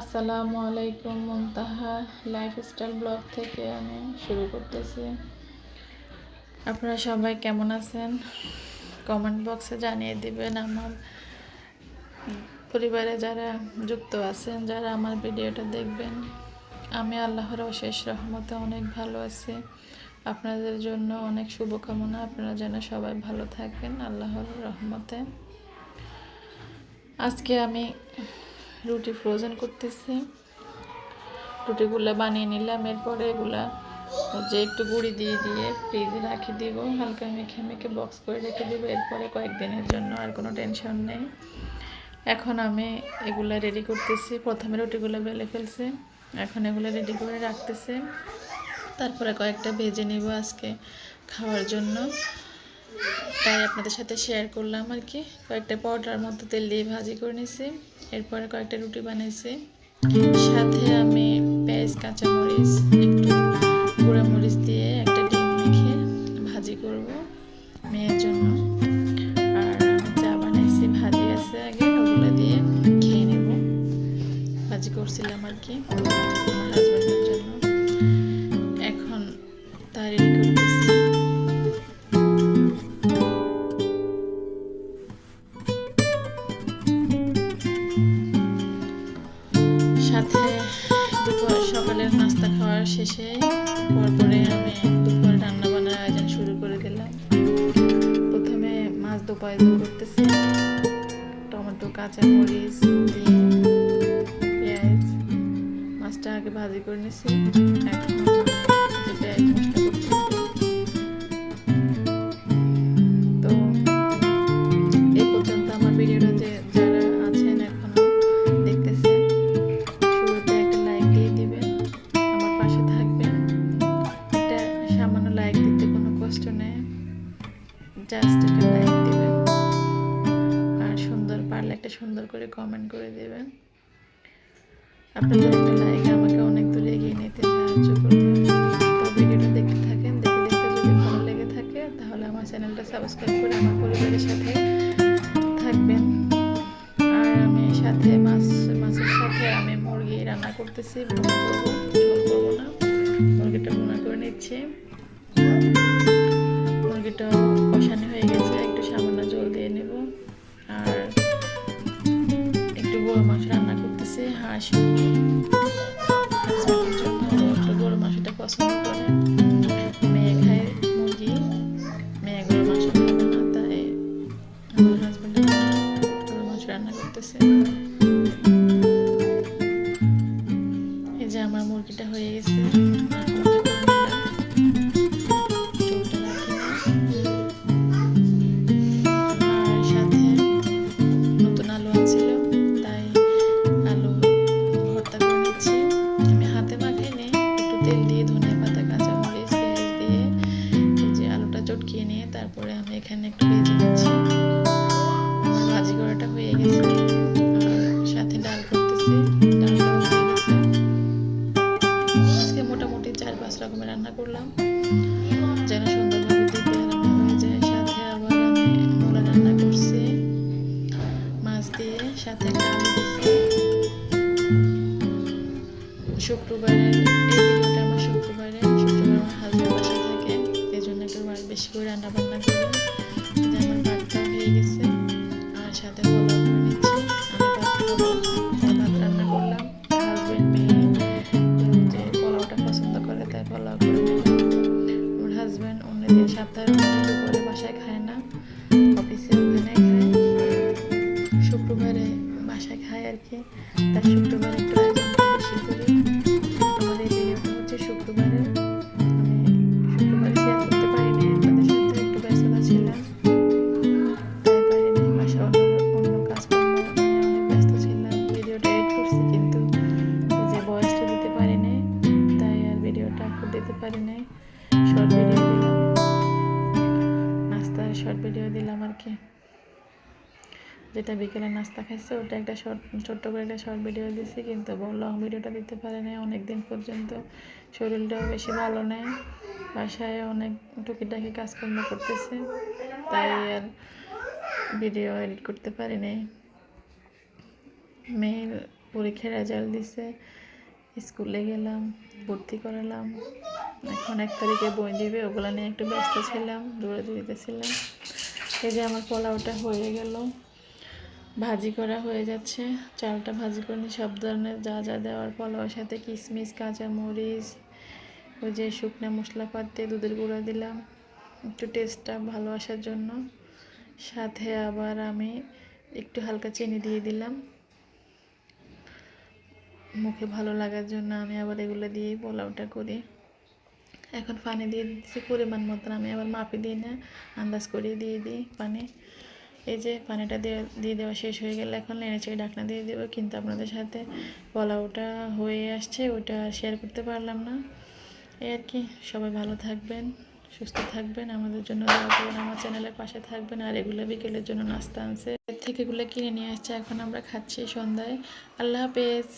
আসসালামু আলাইকুম মুনতাহা lifestyle blog থেকে আমি শুরু করতেছি। আপনারা সবাই কেমন আছেন? কমেন্ট বক্সে জানিয়ে দিবেন আমার পরিবারে যারা যুক্ত আছেন, যারা আমার ভিডিওটা দেখবেন, আমি আল্লাহর অশেষ রহমতে অনেক ভালো আছি। আপনাদের জন্য অনেক শুভকামনা। আপনারা যেন সবাই ভালো থাকবেন আল্লাহর রহমতে। আজকে আমি রুটি ফ্রোজেন করতেছি। রুটিগুলো বানিয়ে নিলাম, এরপরে এগুলা যে একটু গুঁড়ি দিয়ে দিয়ে ফ্রিজে রাখি দিব, হালকা মেখে মেখে বক্স করে রেখে দিব, এরপরে কয়েকদিনের জন্য আর কোনো টেনশন নেই। এখন আমি এগুলা রেডি করতেছি, প্রথমে রুটিগুলো বেলে ফেলছি, এখন এগুলো রেডি করে রাখতেছি। তারপরে কয়েকটা ভেজে নিব আজকে খাওয়ার জন্য। তাই আপনাদের সাথে শেয়ার করলাম আর কি। কয়েকটা পাউডার মতো তেল দিয়ে ভাজি করে নিয়েছি এরপরে কয়েকটা রুটি বানিয়েছি সাথে আমি পেঁয়াজ, কাঁচামরিচ, একটু গুঁড়ামরিচ দিয়ে একটা ডিম মেখে ভাজি করব মেয়ের জন্য। আর চা বানাইছি, ভাজি আছে আগে, ওগুলো দিয়ে খেয়ে নেব। ভাজি করছিলাম আর কি। সাথে দুপুর সকালের নাস্তা খাওয়ার শেষে পরপরে আমি দুপুর রান্না বান্নার আয়োজন শুরু করে দিলাম। প্রথমে মাছ দোপায় করতেছি। টমেটো, কাঁচা মরিচ পেঁয়াজ, মাছটা আগে ভাজি করে নিছি। এখন আমি মশলা করতেছি জাস্ট একটা লাইক দিবেন। আর সুন্দর পারলে একটা সুন্দর করে কমেন্ট করে দিবেন। আপনাদের একটা লাইক আমাকে অনেক দূরে এগিয়ে নিতে সাহায্য করবে। তো ভিডিওটা দেখতে থাকেন দেখে দেখতে যদি ভালো লেগে থাকে, তাহলে আমার চ্যানেলটা সাবস্ক্রাইব করে আমার পরিবারের সাথে থাকবেন। আর আমি সাথে মাছ, মাছের সাথে আমি মুরগি রান্না করতেছি ঝোল না। মুরগিটা ভুনা করে নিচ্ছি। পছন্দ করে মেয়ে খায় মুরগি মেয়ে গরু মাংস খাবে না তাই আমার জন্য গরু মাংস রান্না করতেছে এই যে আমার মুরগিটা হয়ে গেছে নিয়ে তারপরে আমি এখানে একটু ভেজে নিচ্ছি। আমার ভাজি করাটা হয়ে গেছে। সাথে ডাল করতেছি। আজকে মোটামুটি চার পাঁচ রকমের রান্না করলাম। যেন সাথে রান্না মাছ দিয়ে সাথে দিচ্ছি শুক্রবারের করে রান্না বান্না করি এই আমার ভাতটা হয়ে গেছে। আর সাথে করে যে পোলাওটা পছন্দ করে পোলাও করে সপ্তাহের অন্যদিন বাসায় খায় না। অফিসে খায়। শুক্রবারে বাসায় খায় আর কি। তার শুক্রবারে একটু যেটা বিকেলে নাস্তা খাইছে, ওটা একটা শর্ট, ছোট্ট করে একটা শর্ট ভিডিও দিছি, কিন্তু লং ভিডিওটা দিতে পারে নাই অনেক দিন পর্যন্ত। শরীরটাও বেশি ভালো নেই, বাসায় অনেক টুকিটাকি কাজকর্ম করতেছে, তাই আর ভিডিও এডিট করতে পারি নাই। মেয়ের পরীক্ষার রেজাল্ট দিছে, স্কুলে গেলাম, ভর্তি করালাম। এখন এক তারিখে বই দিবে, ওগুলো নিয়ে একটু ব্যস্ত ছিলাম, দৌড়াদৌড়িতে ছিলাম। এই যে আমার পোলাওটা হয়ে গেল। ভাজি করা হয়ে যাচ্ছে। চালটা ভাজি করে নিয়ে সব ধরনের যা যা দেওয়ার পোলাওর সাথে কিশমিশ কাঁচা মরিচ ওই যে শুকনো মশলা পাতে দুধের গুঁড়ো দিলাম। একটু টেস্টটা ভালো আসার জন্য। সাথে আবার আমি একটু হালকা চিনি দিয়ে দিলাম। মুখে ভালো লাগার জন্য আমি আবার এগুলো দিয়েই পোলাওটা করি। এখন পানি দিয়ে দিচ্ছি পরিমাণ মতন। আমি আবার মাপে দিই না, আন্দাজ করে দিয়ে দিই পানি। এই যে পানিটা দিয়ে দিয়ে দেওয়া শেষ হয়ে গেলে এখন নেড়েচে ডাকনা দিয়ে দেবো, কিন্তু আপনাদের সাথে বলা ওটা হয়ে আসছে, ওটা শেয়ার করতে পারলাম না। এই আর কি, সবাই ভালো থাকবেন, সুস্থ থাকবেন, আমাদের জন্য দোয়া আমার চ্যানেলের পাশে থাকবেন, আর এগুলো বিকেলের জন্য নাস্তা আনছে। এর থেকে এগুলো কিনে নিয়ে আসছে, এখন আমরা খাচ্ছি সন্ধ্যায়। আল্লাহ হাফেজ।